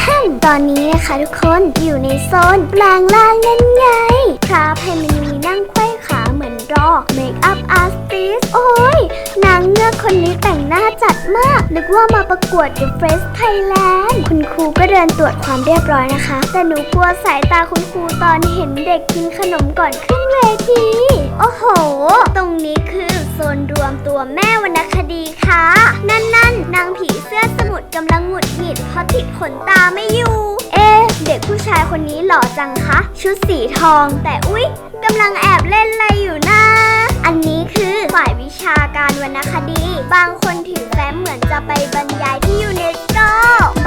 ฮมตอนนี้นะคะทุกคนอยู่ในโซนแปลงร่างนั่นไงพระไพมณีนั่งไขว้ขาเหมือนรอเมคอัพอาร์ติสโอ้ยนางเงือกคนนี้แต่งหน้าจัดมาก นึกว่ามาประกวด The Face Thailand คุณครูก็เดินตรวจความเรียบร้อยนะคะ แต่หนูกลัวสายตาคุณครูตอนเห็นเด็กกินขนมก่อนขึ้นเวที โอ้โห ตรงนี้คือโซนรวมตัวแม่วรรณคดีค่ะ นั่นนั่นนางผีเสื้อสมุทรกำลังหงุดหงิดเพราะติด ขนตาไม่อยู่ เอ๊ะเด็กผู้ชายคนนี้หล่อจังคะ ชุดสีทอง แต่อุ๊ยกำลังแอบเล่นอะไรอยู่นะ อันนี้คือฝ่ายวิชาการวรรณคดี บางคนถือแฟ้มเหมือนจะไปบรรยายที่ยูเนสโก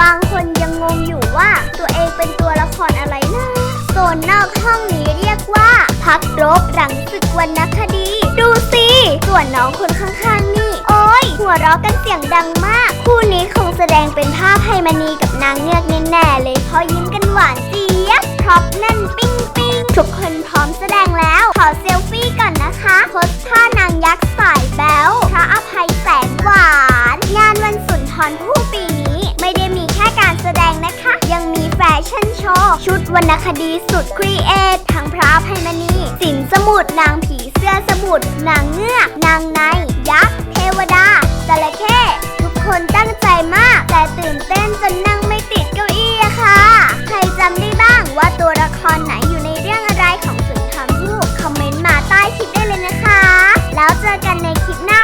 บางคนยังงงอยู่ว่าตัวเองเป็นตัวละครอะไรนะโซนนอกห้องนี้เรียกว่า พักรบหลังศึกวรรณคดี ดูสิส่วนน้องคนข้างๆนี่ โอ้ยหัวเราะกันเสียงดังมาก คู่นี้คง แสดงเป็นภาพไพมณีกับนางเงือกแน่ๆเลยเพราะยิ้มกันหวานเจี๊ยบพร็อพแน่นปิ้งปิ้งทุกคนพร้อมแสดงแล้ว ขอเซลฟี่ก่อนนะคะโพสท่านางยักษ์สายแบ๊วพระอภัยแสนหวาน งานวันสุนทรภู่ปีนี้ไม่ได้มีแค่การแสดงนะคะ ยังมีแฟชั่นโชว์ชุดวรรณคดีสุดครีเอททั้งพระอภัยมณีสินสมุทรนางผีเสื้อสมุทรนางเงือก นางในยักษ์ แล้วเจอกันในคลิปหน้า